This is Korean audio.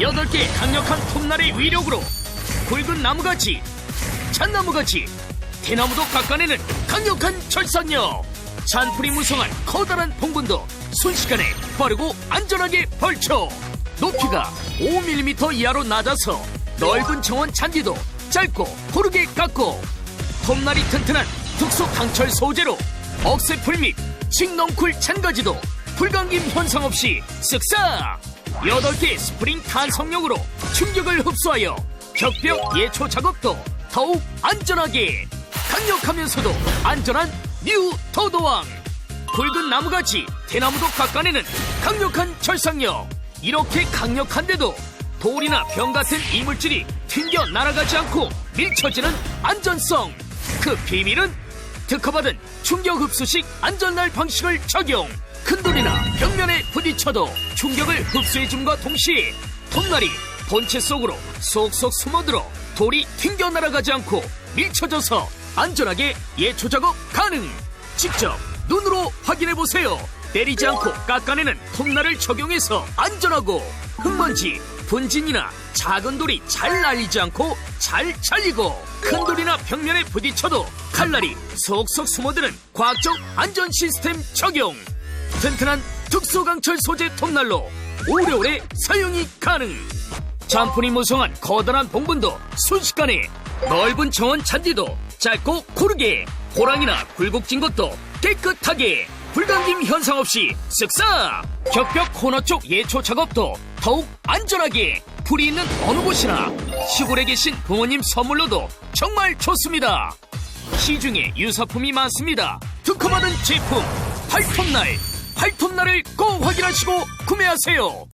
8개 강력한 톱날의 위력으로 굵은 나무같이 잣나무같이 대나무도 깎아내는 강력한 절삭력 잔풀이 무성한 커다란 봉분도 순식간에 빠르고 안전하게 벌쳐 높이가 5mm 이하로 낮아서 넓은 정원 잔디도 짧고 고르게 깎고 톱날이 튼튼한 특수 강철 소재로 억새풀 및 칡넝쿨 잔가지도 불감김 현상 없이 쓱싹 8개 스프링 탄성력으로 충격을 흡수하여 격벽 예초 작업도 더욱 안전하게 강력하면서도 안전한 뉴 더도왕. 굵은 나무같이 대나무도 깎아내는 강력한 절삭력. 이렇게 강력한데도 돌이나 병 같은 이물질이 튕겨 날아가지 않고 밀쳐지는 안전성. 그 비밀은 특허받은 충격 흡수식 안전날 방식을 적용 큰 돌이나 벽면에 부딪혀도 충격을 흡수해줌과 동시에 톱날이 본체 속으로 쏙쏙 숨어들어 돌이 튕겨 날아가지 않고 밀쳐져서 안전하게 예초 작업 가능. 직접 눈으로 확인해 보세요. 때리지 않고 깎아내는 톱날을 적용해서 안전하고 흙먼지 분진이나 작은 돌이 잘 날리지 않고 잘 잘리고 큰 돌이나 벽면에 부딪혀도 칼날이 속속 숨어드는 과학적 안전 시스템 적용 튼튼한 특수강철 소재 톱날로 오래오래 사용이 가능. 잔풀이 무성한 커다란 봉분도 순식간에 넓은 정원 잔디도 짧고 고르게 호랑이나 굴곡진 것도 깨끗하게 불감김 현상 없이 쓱싹 격벽 코너 쪽 예초 작업도 더욱 안전하게 풀이 있는 어느 곳이나 시골에 계신 부모님 선물로도 정말 좋습니다. 시중에 유사품이 많습니다. 특허받은 제품 팔톱날 팔톱날을 꼭 확인하시고 구매하세요